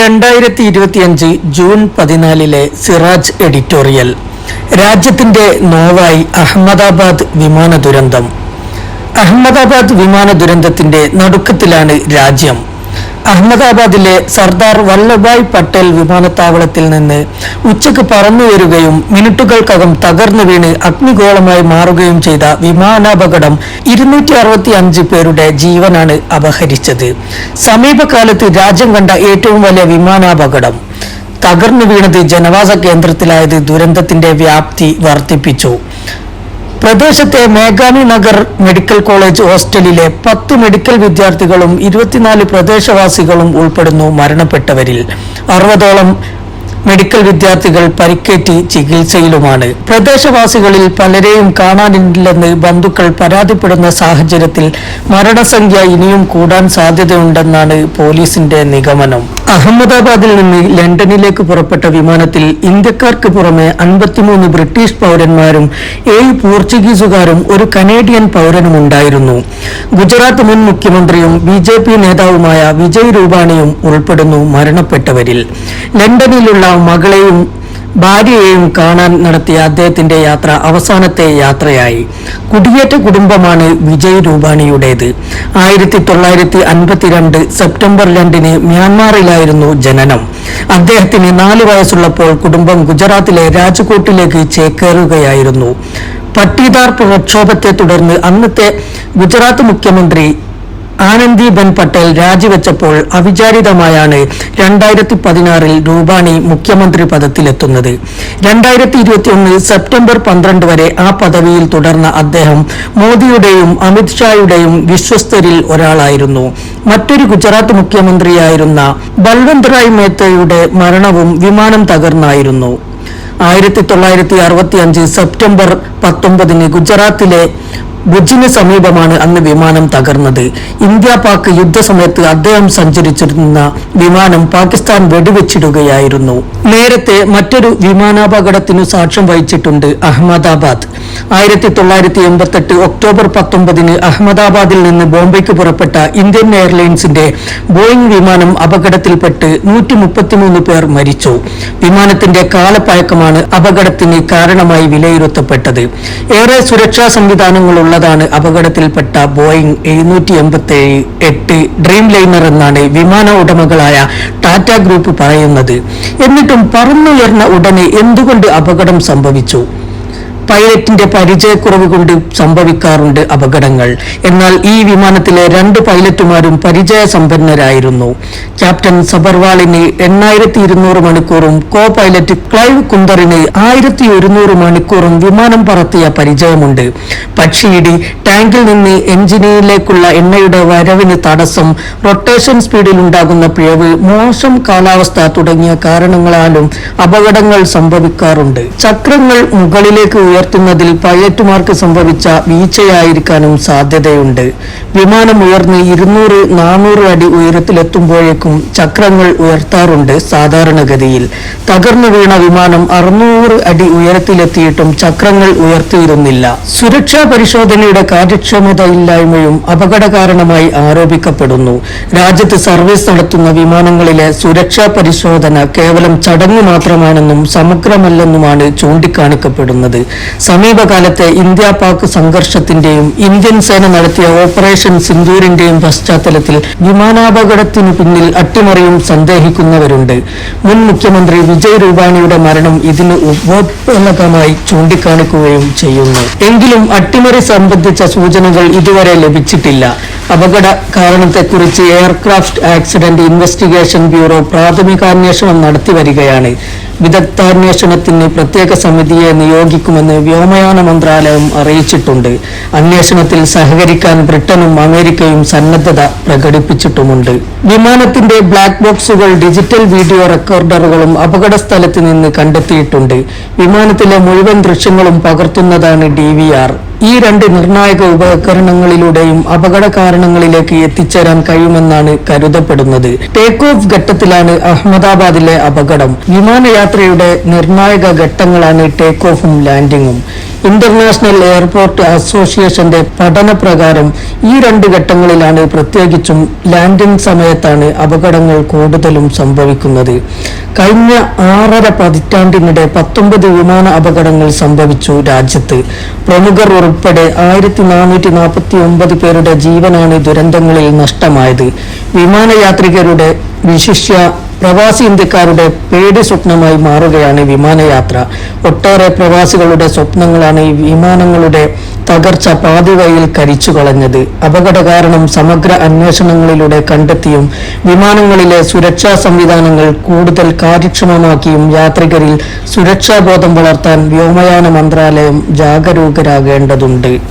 രണ്ടായിരത്തി ഇരുപത്തിയഞ്ച് ജൂൺ പതിനാലിലെ സിറാജ് എഡിറ്റോറിയൽ. രാജ്യത്തിന്റെ നോവായി അഹമ്മദാബാദ് വിമാന ദുരന്തം അഹമ്മദാബാദ് വിമാന ദുരന്തത്തിന്റെ നടുക്കത്തിലാണ് രാജ്യം. അഹമ്മദാബാദിലെ സർദാർ വല്ലഭായ് പട്ടേൽ വിമാനത്താവളത്തിൽ നിന്ന് ഉച്ചയ്ക്ക് പറന്നുയരുകയും മിനിറ്റുകൾക്കകം തകർന്നു വീണ് അഗ്നിഗോളമായി മാറുകയും ചെയ്ത വിമാനാപകടം ഇരുന്നൂറ്റി അറുപത്തി അഞ്ച് പേരുടെ ജീവനാണ് അപഹരിച്ചത്. സമീപകാലത്ത് രാജ്യം കണ്ട ഏറ്റവും വലിയ വിമാനാപകടം. തകർന്നു വീണത് ജനവാസ കേന്ദ്രത്തിലായത് ദുരന്തത്തിന്റെ വ്യാപ്തി വർദ്ധിപ്പിച്ചു. പ്രദേശത്തെ മേഘാനി നഗർ മെഡിക്കൽ കോളേജ് ഹോസ്റ്റലിലെ പത്ത് മെഡിക്കൽ വിദ്യാർത്ഥികളും ഇരുപത്തിനാല് പ്രദേശവാസികളും ഉൾപ്പെടുന്നു മരണപ്പെട്ടവരിൽ. അറുപതോളം മെഡിക്കൽ വിദ്യാർത്ഥികൾ പരിക്കേറ്റി ചികിത്സയിലുമാണ്. പ്രദേശവാസികളിൽ പലരെയും കാണാനില്ലെന്ന് ബന്ധുക്കൾ പരാതിപ്പെടുന്ന സാഹചര്യത്തിൽ മരണസംഖ്യ ഇനിയും കൂടാൻ സാധ്യതയുണ്ടെന്നാണ് പോലീസിന്റെ നിഗമനം. അഹമ്മദാബാദിൽ നിന്ന് ലണ്ടനിലേക്ക് പുറപ്പെട്ട വിമാനത്തിൽ ഇന്ത്യക്കാർക്ക് പുറമെ അൻപത്തിമൂന്ന് ബ്രിട്ടീഷ് പൗരന്മാരും ഏഴ് പോർച്ചുഗീസുകാരും ഒരു കനേഡിയൻ പൗരനും ഉണ്ടായിരുന്നു ഗുജറാത്ത് മുൻ മുഖ്യമന്ത്രിയും ബി ജെ പി നേതാവുമായ വിജയ് രൂപാണിയും ഉൾപ്പെടുന്നു മരണപ്പെട്ടവരിൽ. ലണ്ടനിലുള്ള മകളെയും ഭാര്യയെയും കാണാൻ നടത്തിയ അദ്ദേഹത്തിന്റെ യാത്ര അവസാനത്തെ യാത്രയായി. കുടിയേറ്റ കുടുംബമാണ് വിജയ് രൂപാണിയുടേത്. ആയിരത്തി തൊള്ളായിരത്തി അൻപത്തിരണ്ട് സെപ്റ്റംബർ രണ്ടിന് മ്യാൻമാറിലായിരുന്നു ജനനം. അദ്ദേഹത്തിന് നാല് വയസ്സുള്ളപ്പോൾ കുടുംബം ഗുജറാത്തിലെ രാജ്കോട്ടിലേക്ക് ചേക്കേറുകയായിരുന്നു. പട്ടീദാർ പ്രക്ഷോഭത്തെ തുടർന്ന് അന്നത്തെ ഗുജറാത്ത് മുഖ്യമന്ത്രി ആനന്ദിബെൻ പട്ടേൽ രാജിവെച്ചപ്പോൾ അവിചാരിതമായാണ് രണ്ടായിരത്തി പതിനാറിൽ രൂപാണി മുഖ്യമന്ത്രി പദത്തിലെത്തുന്നത്. രണ്ടായിരത്തി ഇരുപത്തിയൊന്ന് സെപ്റ്റംബർ പന്ത്രണ്ട് വരെ ആ പദവിയിൽ തുടർന്ന അദ്ദേഹം മോദിയുടെയും അമിത്ഷായുടെയും വിശ്വസ്തരിൽ ഒരാളായിരുന്നു. മറ്റൊരു ഗുജറാത്ത് മുഖ്യമന്ത്രിയായിരുന്ന ബൽവന്ത് റായ് മേത്തയുടെ മരണവും വിമാനം തകർന്നായിരുന്നു. ആയിരത്തി തൊള്ളായിരത്തി അറുപത്തി അഞ്ച് സെപ്റ്റംബർ പത്തൊമ്പതിന് ഗുജറാത്തിലെ ഭുജിന് സമീപമാണ് അന്ന് വിമാനം തകർന്നത്. ഇന്ത്യ പാക് യുദ്ധസമയത്ത് അദ്ദേഹം സഞ്ചരിച്ചിരുന്ന വിമാനം പാകിസ്ഥാൻ വെടിവെച്ചിടുകയായിരുന്നു. നേരത്തെ മറ്റൊരു വിമാനാപകടത്തിനു സാക്ഷ്യം വഹിച്ചിട്ടുണ്ട് അഹമ്മദാബാദ്. ആയിരത്തി തൊള്ളായിരത്തി എൺപത്തെട്ട് ഒക്ടോബർ പത്തൊമ്പതിന് അഹമ്മദാബാദിൽ നിന്ന് ബോംബെക്ക് പുറപ്പെട്ട ഇന്ത്യൻ എയർലൈൻസിന്റെ ബോയിംഗ് വിമാനം അപകടത്തിൽപ്പെട്ട് നൂറ്റി മുപ്പത്തിമൂന്ന് പേർ മരിച്ചു. വിമാനത്തിന്റെ കാലപ്പഴക്കമാണ് അപകടത്തിന് കാരണമായി വിലയിരുത്തപ്പെട്ടത്. ഏറെ സുരക്ഷാ സംവിധാനങ്ങൾ ഉള്ളതാണ് അപകടത്തിൽപ്പെട്ട ബോയിംഗ് എഴുന്നൂറ്റി എൺപത്തി എട്ട് ഡ്രീം ലൈനർ എന്നാണ് വിമാന ഉടമകളായ ടാറ്റ ഗ്രൂപ്പ് പറയുന്നത്. എന്നിട്ടും പറന്നുയർന്ന ഉടനെ എന്തുകൊണ്ട് അപകടം സംഭവിച്ചു? പൈലറ്റിന്റെ പരിചയക്കുറവ് കൊണ്ട് സംഭവിക്കാറുണ്ട് അപകടങ്ങൾ. എന്നാൽ ഈ വിമാനത്തിലെ രണ്ട് പൈലറ്റുമാരും പരിചയസമ്പന്നരായിരുന്നു. ക്യാപ്റ്റൻ സബർവാളിന് എണ്ണായിരത്തി ഇരുന്നൂറ് മണിക്കൂറും കോ പൈലറ്റ് ക്ലൈവ് കുന്ദറിന് ആയിരത്തി ഒരുന്നൂറ് മണിക്കൂറും വിമാനം പറത്തിയ പരിചയമുണ്ട്. പക്ഷിയിടി ടാങ്കിൽ നിന്ന് എഞ്ചിനിലേക്കുള്ള എണ്ണയുടെ വരവിന് തടസ്സം റൊട്ടേഷൻ സ്പീഡിൽ ഉണ്ടാകുന്ന പിഴവ് മോശം കാലാവസ്ഥ തുടങ്ങിയ കാരണങ്ങളാലും അപകടങ്ങൾ സംഭവിക്കാറുണ്ട്. ചക്രങ്ങൾ മുകളിലേക്ക് ഉയർത്തുന്നതിൽ പൈലറ്റുമാർക്ക് സംഭവിച്ച വീഴ്ചയായിരിക്കാനും സാധ്യതയുണ്ട്. വിമാനം ഉയർന്ന് ഇരുന്നൂറ് നാനൂറ് അടി ഉയരത്തിലെത്തുമ്പോഴേക്കും ചക്രങ്ങൾ ഉയർത്താറുണ്ട് സാധാരണഗതിയിൽ. തകർന്നു വീണ വിമാനം അറുന്നൂറ് അടി ഉയരത്തിലെത്തിയിട്ടും ചക്രങ്ങൾ ഉയർത്തിയിരുന്നില്ല. സുരക്ഷാ പരിശോധനയുടെ കാര്യക്ഷമതയില്ലായ്മയും അപകട കാരണമായി ആരോപിക്കപ്പെടുന്നു. രാജ്യത്ത് സർവീസ് നടത്തുന്ന വിമാനങ്ങളിലെ സുരക്ഷാ പരിശോധന കേവലം ചടങ്ങ് മാത്രമാണെന്നും സമഗ്രമല്ലെന്നുമാണ് ചൂണ്ടിക്കാണിക്കപ്പെടുന്നത്. സമീപകാലത്തെ ഇന്ത്യ പാക് സംഘർഷത്തിന്റെയും ഇന്ത്യൻ സേന നടത്തിയ ഓപ്പറേഷൻ സിന്ദൂരിന്റെയും പശ്ചാത്തലത്തിൽ വിമാനാപകടത്തിനു പിന്നിൽ അട്ടിമറിയും സന്ദേഹിക്കുന്നവരുണ്ട്. മുൻ മുഖ്യമന്ത്രി വിജയ് രൂപാണിയുടെ മരണം ഇതിന് ഉപോത്ബലകമായി ചൂണ്ടിക്കാണിക്കുകയും ചെയ്യുന്നു. എങ്കിലും അട്ടിമറി സംബന്ധിച്ച സൂചനകൾ ഇതുവരെ ലഭിച്ചിട്ടില്ല. അപകട കാരണത്തെക്കുറിച്ച് എയർക്രാഫ്റ്റ് ആക്സിഡന്റ് ഇൻവെസ്റ്റിഗേഷൻ ബ്യൂറോ പ്രാഥമികാന്വേഷണം നടത്തിവരികയാണ്. വിദഗ്ധാന്വേഷണത്തിന് പ്രത്യേക സമിതിയെ നിയോഗിക്കുമെന്ന് വ്യോമയാന മന്ത്രാലയം അറിയിച്ചിട്ടുണ്ട്. അന്വേഷണത്തിൽ സഹകരിക്കാൻ ബ്രിട്ടനും അമേരിക്കയും സന്നദ്ധത പ്രകടിപ്പിച്ചിട്ടുമുണ്ട്. വിമാനത്തിന്റെ ബ്ലാക്ക് ബോക്സുകൾ ഡിജിറ്റൽ വീഡിയോ റെക്കോർഡറുകളും അപകട സ്ഥലത്ത് നിന്ന് കണ്ടെത്തിയിട്ടുണ്ട്. വിമാനത്തിലെ മുഴുവൻ ദൃശ്യങ്ങളും പകർത്തുന്നതാണ് ഡി ഈ രണ്ട് നിർണായക ഉപകരണങ്ങളിലൂടെയും അപകട കാരണങ്ങളിലേക്ക് എത്തിച്ചേരാൻ കഴിയുമെന്നാണ് കരുതപ്പെടുന്നത്. ടേക്ക് ഓഫ് ഘട്ടത്തിലാണ് അഹമ്മദാബാദിലെ അപകടം. വിമാനയാത്രയുടെ നിർണായക ഘട്ടങ്ങളാണ് ടേക്ക് ഓഫും ലാൻഡിങ്ങും ഇന്റർനാഷണൽ എയർപോർട്ട് അസോസിയേഷന്റെ പഠനപ്രകാരം ഈ രണ്ട് ഘട്ടങ്ങളിലാണ് പ്രത്യേകിച്ചും ലാൻഡിംഗ് സമയത്താണ് അപകടങ്ങൾ കൂടുതലും സംഭവിക്കുന്നത്. കഴിഞ്ഞ ആറര പതിറ്റാണ്ടിനിടെ പത്തൊമ്പത് വിമാന അപകടങ്ങൾ സംഭവിച്ചു രാജ്യത്ത്. പ്രമുഖർ ഉൾപ്പെടെ ആയിരത്തി നാനൂറ്റി നാൽപ്പത്തി ഒമ്പത് പേരുടെ ജീവനാണ് ദുരന്തങ്ങളിൽ നഷ്ടമായത്. വിമാനയാത്രികരുടെ വിശിഷ്യ പ്രവാസി ഇന്ത്യക്കാരുടെ പേടി സ്വപ്നമായി മാറുകയാണ് വിമാനയാത്ര. ഒട്ടേറെ പ്രവാസികളുടെ സ്വപ്നങ്ങളാണ് ഈ വിമാനങ്ങളുടെ തകർച്ച പാതിവയിൽ കരിച്ചു കളഞ്ഞത് അപകട കാരണം സമഗ്ര അന്വേഷണങ്ങളിലൂടെ കണ്ടെത്തിയും വിമാനങ്ങളിലെ സുരക്ഷാ സംവിധാനങ്ങൾ കൂടുതൽ കാര്യക്ഷമമാക്കിയും യാത്രികരിൽ സുരക്ഷാബോധം വളർത്താൻ വ്യോമയാന മന്ത്രാലയം ജാഗരൂകരാകേണ്ടതുണ്ട്.